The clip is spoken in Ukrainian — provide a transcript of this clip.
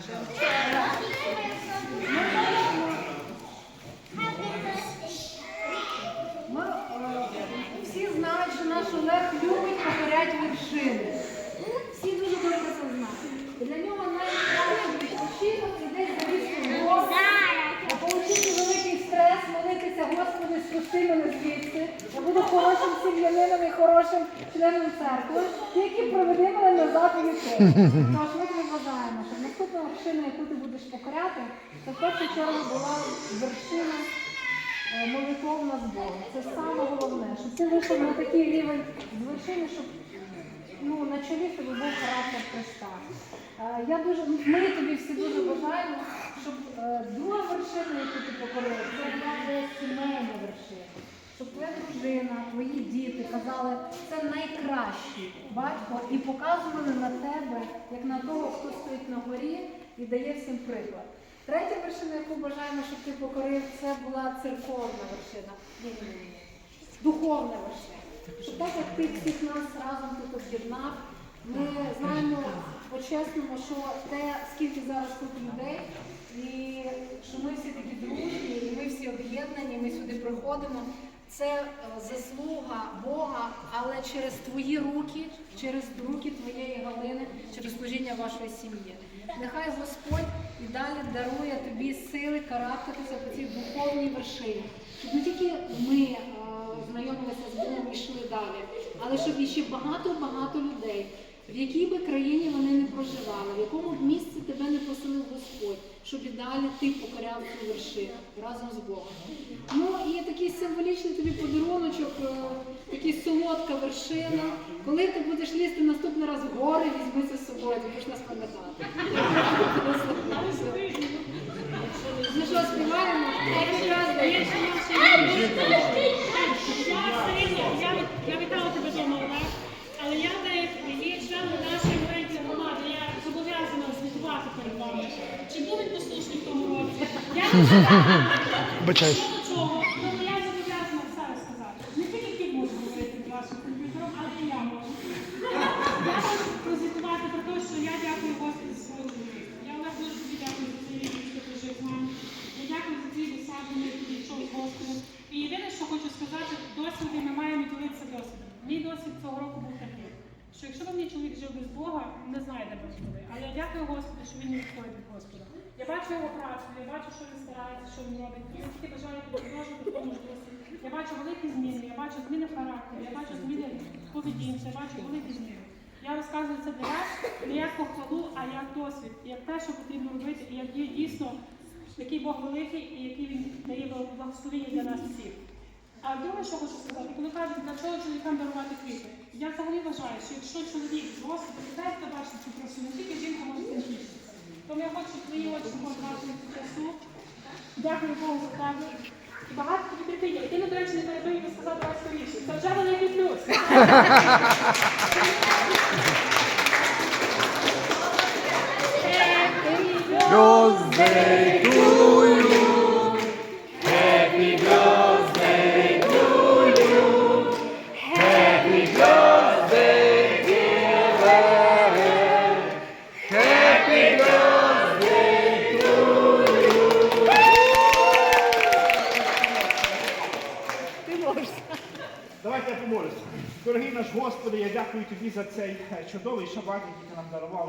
Е, всі знають, що наш Олег любить покоряти вершини. Всі дуже добре це знають. І Для нього найкраще відпочинок і десь залізти в гору, отримати великий стрес, молитися, Господи, спусти мене звідси. Я буду хорошим сім'янином і хорошим членом церкви, проведи мене назад у віки. Тож ми тобі бажаємо, щоб наступна вершина, яку ти будеш покоряти, це в першу чергу була вершина е, молитовна з Богом. Це саме головне, щоб ти вийшов на такий рівень з вершини, щоб ну, на чолі тебе був характер Христа. Е, Я дуже, ми тобі всі дуже бажаємо, щоб е, друга вершина, яку ти покорив, це була твоя сімейна вершина. Щоб твоя дружина, твої діти казали, це найкращий батько і показували на тебе, як на того, хто стоїть на горі і дає всім приклад. Третя вершина, яку бажаємо, щоб ти покорив, це була церковна вершина. Духовна вершина. Що так як ти всіх нас разом тут об'єднав, ми знаємо по-чесному, що те, скільки зараз тут людей, і що ми всі такі дружні, і ми всі об'єднані, ми сюди приходимо. Це е, заслуга Бога, але через твої руки, через руки твоєї Галини, через служіння вашої сім'ї. Нехай Господь і далі дарує тобі сили карабкатися по цій духовній вершині, щоб не тільки ми е, знайомилися з Богом і йшли далі, але щоб іще багато-багато людей, в якій би країні вони не проживали, в якому б місці тебе не поселив Господь, щоб і далі ти покоряв цю вершину разом з Богом. Ну і символічний подаруночок, е, такий солодка вершина. Коли ти будеш лізти наступний раз в гори, візьми це з собою, ти будеш нас пам'ятати. Ну що, співаємо? Я вітала тебе вдома, Олег, але я є членом нашої маленької громади, я зобов'язана звітувати перед вами. Чи був він послушний в тому році? Спасибо. Чоловік жив без Бога, не знаю, де б ми. Але я дякую Господу, що він не відходить від Господа. Я бачу його працю, я бачу, що він старається, що він робить. Я тільки бажаю продовжувати ж. Я бачу великі зміни, я бачу зміни в характері, я бачу зміни в поведінці, я бачу великі зміни. Я розказую це для вас не як похвалу, а як досвід, як те, що потрібно робити, і як є дійсно який Бог великий і який він дає благословення для нас всіх. А друге, що хочу сказати, коли кажуть, для чого чоловікам дарувати квіти, я взагалі вважаю, що якщо чоловік з Господом, дайте бачити цю красу, не тільки жінка може тішитися. Тому я хочу твої очі побачити цю красу. Дякую Богу за тебе. І багато тобі. І ти, до речі, не перебив і сказав давай скоріше. Це вже великий плюс. Birthday to Давайте я помолюся. Дорогий наш Господи, я дякую тобі за цей е, чудовий шабат, який ти нам дарував.